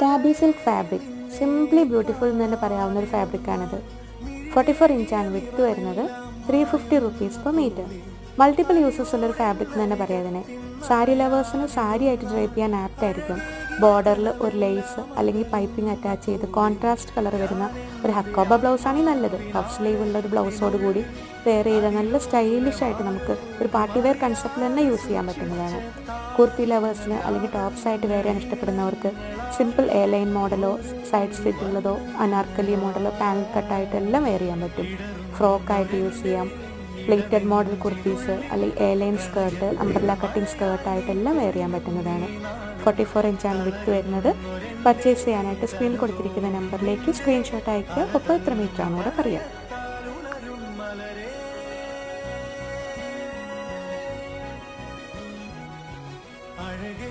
Tabby silk fabric simply beautiful എന്ന് തന്നെ പറയാവുന്ന ഒരു ഫാബ്രിക്കാണിത് ഫോർട്ടി ഫോർ ഇഞ്ചാണ് വിട്ട് വരുന്നത്. Three fifty rupees per metre multiple uses ഉള്ളൊരു ഫാബ്രിക് എന്ന് തന്നെ പറയാം ഇതിനെ. സാരി ലവേഴ്സിന് സാരി ആയിട്ട് ഡ്രൈപ്പ് ചെയ്യാൻ ആപ്റ്റ് ആയിരിക്കും. ബോർഡറിൽ ഒരു ലേസ് അല്ലെങ്കിൽ പൈപ്പിംഗ് അറ്റാച്ച് ചെയ്ത് കോൺട്രാസ്റ്റ് കളർ വരുന്ന ഒരു ഹക്കോബ ബ്ലൗസാണ് നല്ലത്. പഫ് സ്ലീവ് ഉള്ള ഒരു ബ്ലൗസോട് കൂടി വെയർ ചെയ്ത നല്ല സ്റ്റൈലിഷ് ആയിട്ട് നമുക്ക് ഒരു പാർട്ടി വെയർ കൺസെപ്റ്റിൽ തന്നെ യൂസ് ചെയ്യാൻ പറ്റുന്നതാണ്. കുർത്തി ലവേഴ്സിന് അല്ലെങ്കിൽ ടോപ്സ് ആയിട്ട് വെയർ ചെയ്യാൻ ഇഷ്ടപ്പെടുന്നവർക്ക് സിമ്പിൾ എ ലൈൻ മോഡലോ സൈഡ് സ്ലിറ്റ് ഉള്ളതോ അനാർക്കലി മോഡലോ പാനൽ കട്ടായിട്ട് എല്ലാം വെയർ ചെയ്യാൻ പറ്റും. ഫ്രോക്കായിട്ട് യൂസ് ചെയ്യാം. പ്ലേറ്റഡ് മോഡൽ കുർത്തീസ് അല്ലെങ്കിൽ A line skirt umbrella cutting സ്കേർട്ടായിട്ടെല്ലാം wear ചെയ്യാൻ പറ്റുന്നതാണ്. ഫോർട്ടി ഫോർ ഇഞ്ചാണ് വിത്ത് വരുന്നത്. പർച്ചേസ് ചെയ്യാനായിട്ട് സ്ക്രീനിൽ കൊടുത്തിരിക്കുന്ന നമ്പറിലേക്ക് സ്ക്രീൻഷോട്ട് അയക്കുക ഒപ്പം എത്ര മീറ്റർ ആണെന്നൂടെ പറയാം. അഴകേ